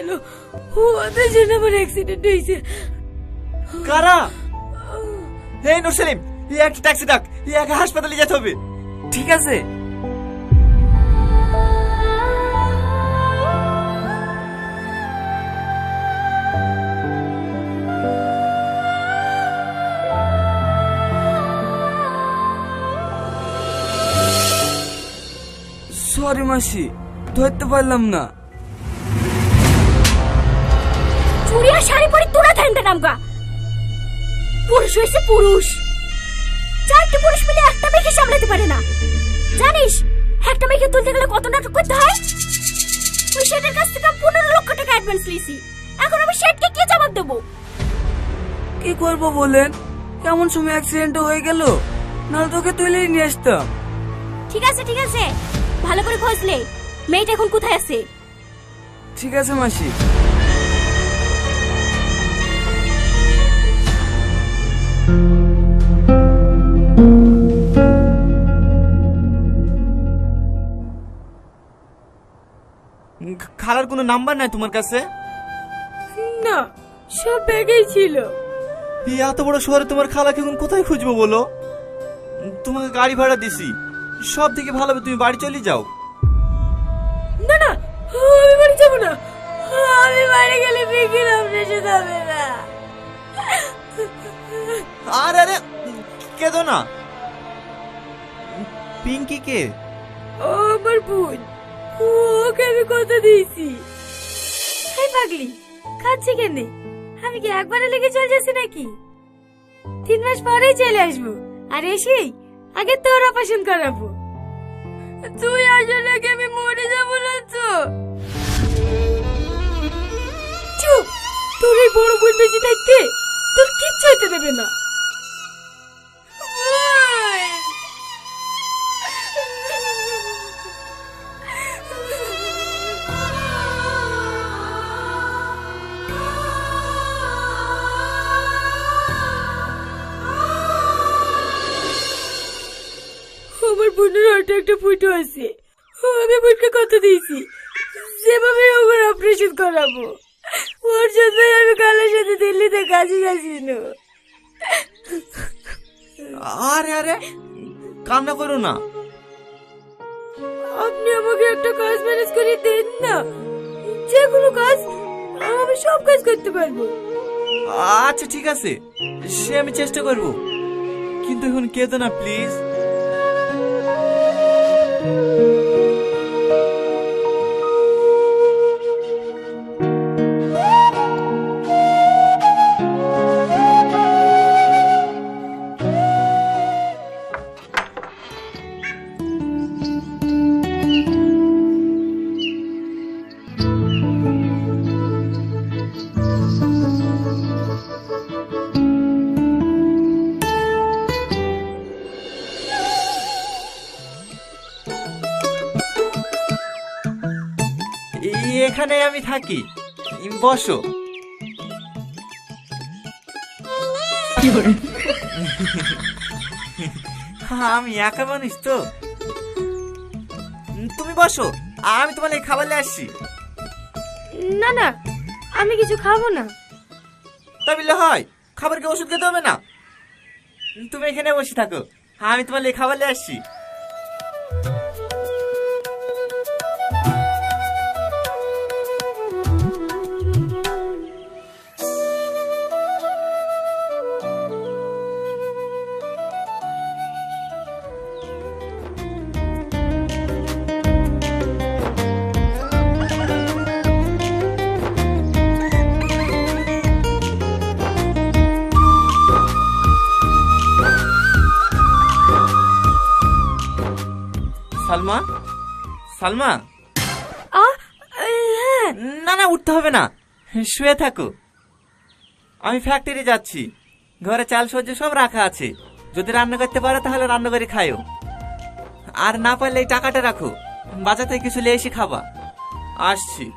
আমাকে ওদের জন্য আমার অ্যাক্সিডেন্ট হয়েছে। কারা? এই নুর সেলিম এই একটা ট্যাক্সি ডাক এই একা হাসপাতালে যেতে হবে। ঠিক আছে? সরি মাসি ধরতে পারলাম না। চুড়িয়া শাড়ি পরে তোরা ঠান্ডা নামগা। পুরুষ হয়েছে পুরুষ। চারটে পুরুষ মিলে একটা মেয়েকে সামলাতে পারে না। জানিস একটা মেয়েকে তুলতে গেলে কত নাটক করতে হয়? ওই শেটের কাছ থেকে পনেরো লক্ষ টাকা অ্যাডভান্স লিয়েছি এখন আমি শেটকে কি জবাব দেবো? কি করব বলেন? এমন সময় অ্যাক্সিডেন্ট হয়ে গেল? নাহলে তোকে তুলেই নিয়ে আসতাম। ঠিক আছে ঠিক আছে। ভালো করে খোঁজ নে। মেয়েটা এখন কোথায় আছে? ঠিক আছে মাসি। খালার কোনো নাম্বার নাই তোমার কাছে? না সব ব্যাগেই ছিল। এই এত বড় শহরে তোমার খালাকে এখন কোথায় খুঁজবো বলো? তোমাকে গাড়ি ভাড়া দিছি। সব থেকে ভালো হবে তুমি বাড়ি চলে যাও। না না আমি বাড়ি যাব না। আমি বাড়ি গেলে বিক্রি আপনার সাথে হবে না। আরে আরে কেঁদো না। পিঙ্কি কে? ও আমার বোন। ওকে আমি কথা দিয়েছি। এই পাগলি, খাচ্ছে কেন আমি কি একবারে লেগে চলে যাচ্ছি নাকি? তিন মাস পরেই চলে আসব, আর এসেই আগে তোর অপারেশন করাবো। তুই আসার আগে আমি মরে যাব না তো? চুপ! তোর এই বড় বোন বেঁচে থাকতে তোর কিচ্ছু হতে দেবে না। একটা ফুটো আছে। আমি বোনকে কত দিয়েছি? যেভাবে ওর অপারেশন করাবো। ওর জন্য আমি কালের সাথে দিল্লিতে কাজে যাচ্ছি না আরে আরে কান্না করো না। আপনি আমাকে একটা কাজ ম্যানেজ করে দেন না। যে কোনো কাজ আমি সব কাজ করতে পারব। আচ্ছা ঠিক আছে। সে আমি চেষ্টা করব। কিন্তু এখন কেঁদো না প্লিজ Música এখানে আমি থাকি। বসো। আমি একা মানুষ তো। তুমি বসো আমি তোমার এই খাবার নিয়ে আসছি। না না আমি কিছু খাব না। তা বললে হয় খাবারকে ওষুধ খেতে হবে না? তুমি এখানে বসে থাকো আমি তোমার এই খাবার নিয়ে আসছি। সালমা? আ হ্যাঁ। না না উঠতে হবে না। শুয়ে থাকো। আমি ফ্যাক্টরি যাচ্ছি। ঘরে চাল সবজি সব রাখা আছে। যদি রান্না করতে পারো তাহলে রান্না করে খাইও। আর না পারলে এই টাকাটা রাখো। বাজার থেকে কিছু নিয়ে এসে খাবা। আসছি।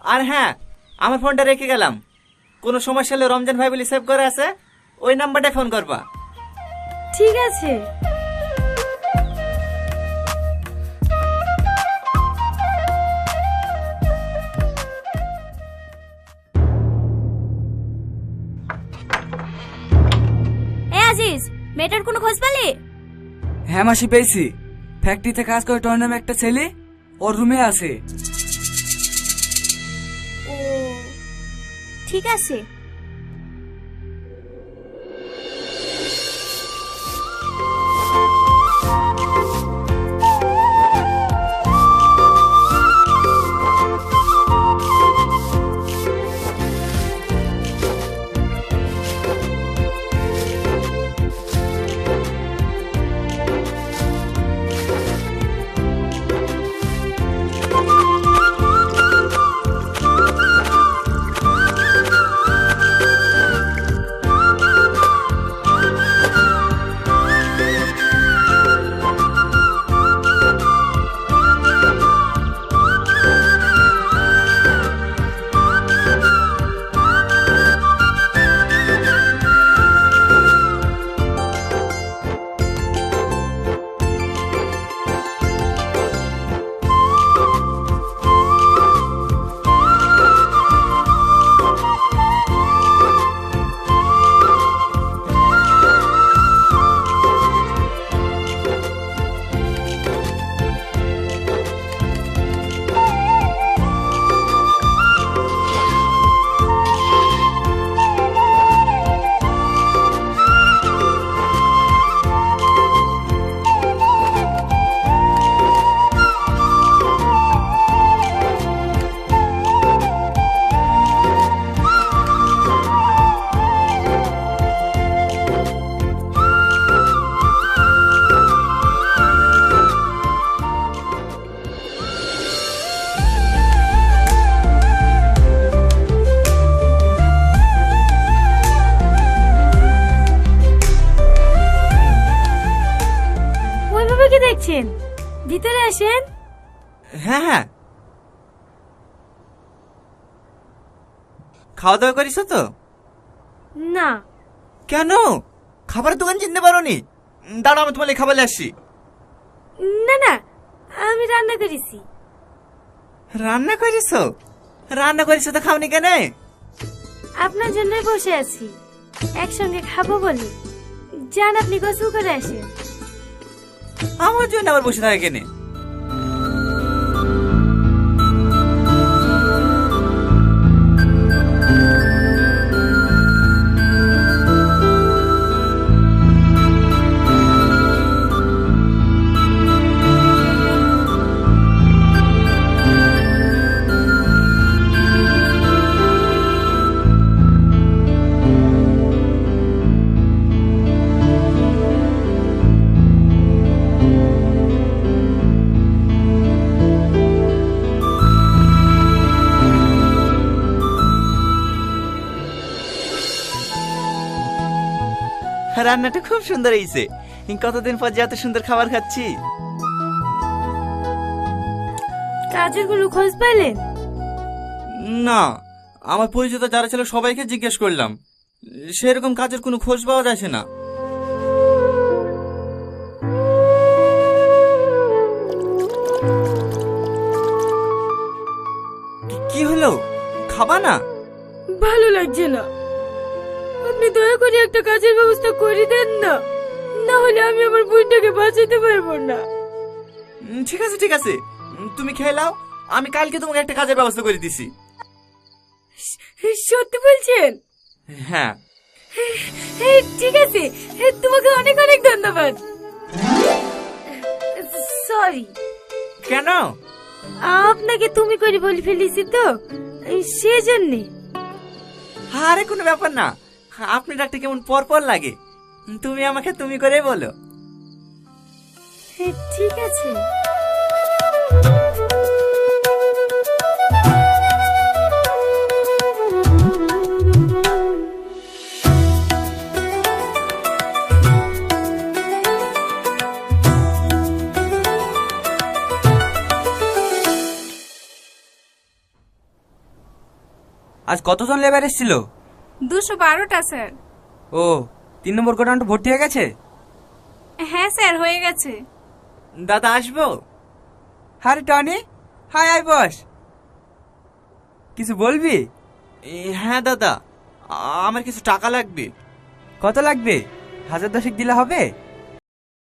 আর হ্যাঁ আমার ফোনটা রেখে গেলাম। কোনো সমস্যা হলে রমজান ভাই বলে সেভ করে আছে। ওই নাম্বারটা ফোন করবা। ঠিক আছে। হ্যাঁ মাসি, পেয়েছি। ফ্যাক্টরিতে কাজ করে তোর নামে একটা ছেলে ওর রুমে আছে। ও, ঠিক আছে। খাওয়া দাওয়া করিস তো? না। কেন? খাবারের দোকান চিনতে পারো নি দাঁড়া আমি তোমার খাবার আসছি। না না আমি রান্না করেছি। রান্না করিস রান্না করিস তো খাওনি কেন? আপনার জন্যই বসে আছি। একসঙ্গে খাব বলে। যান আপনি গোসল করে আসেন। আমার জন্য আবার বসে থাকে কেনে? রান্নাটা খুব সুন্দর হয়েছে কতদিন পর যে এত সুন্দর খাবার খাচ্ছি? কাজের কোনো খোঁজ পেলেন? না আমার পরিচিত যারা ছিল সবাইকে জিজ্ঞেস করলাম। সেরকম কাজের কোনো খোঁজ পাওয়া যাচ্ছে না। কি- কি হলো? খাবা না? ভালো লাগছে না। আপনি দয়া করে একটা কাজের ব্যবস্থা করে দেন না। না হলে আমি আমার বোনটাকে বাঁচাতে পারব না। উম, ঠিক আছে ঠিক আছে। উম, তুমি খেয়ে নাও। আমি কালকে তোমাকে একটা কাজের ব্যবস্থা করে দিছি। সত্যি বলছেন? হ্যাঁ। এই, ঠিক আছে। তোমাকে অনেক অনেক ধন্যবাদ। সরি। কেন? আপনাকে তুমি করে বলে ফেলেছি তো। এই, সেজন্যে। আরে কোনো ব্যাপার না। আপনি ডাকতে কেমন পর পর লাগে? তুমি আমাকে তুমি করে বলো। ঠিক আছে। আজ কতজন লেবার এসেছিল? দুশো বারোটা স্যার। ও তিন নম্বর গোডাউনটা ভর্তি হয়ে গেছে? হ্যাঁ স্যার হয়ে গেছে। দাদা আসব? আরে টনি। হাই আই বস। কিছু বলবি? হ্যাঁ দাদা। আমার কিছু টাকা লাগবে। কত লাগবে? হাজার দশেক দিলে হবে?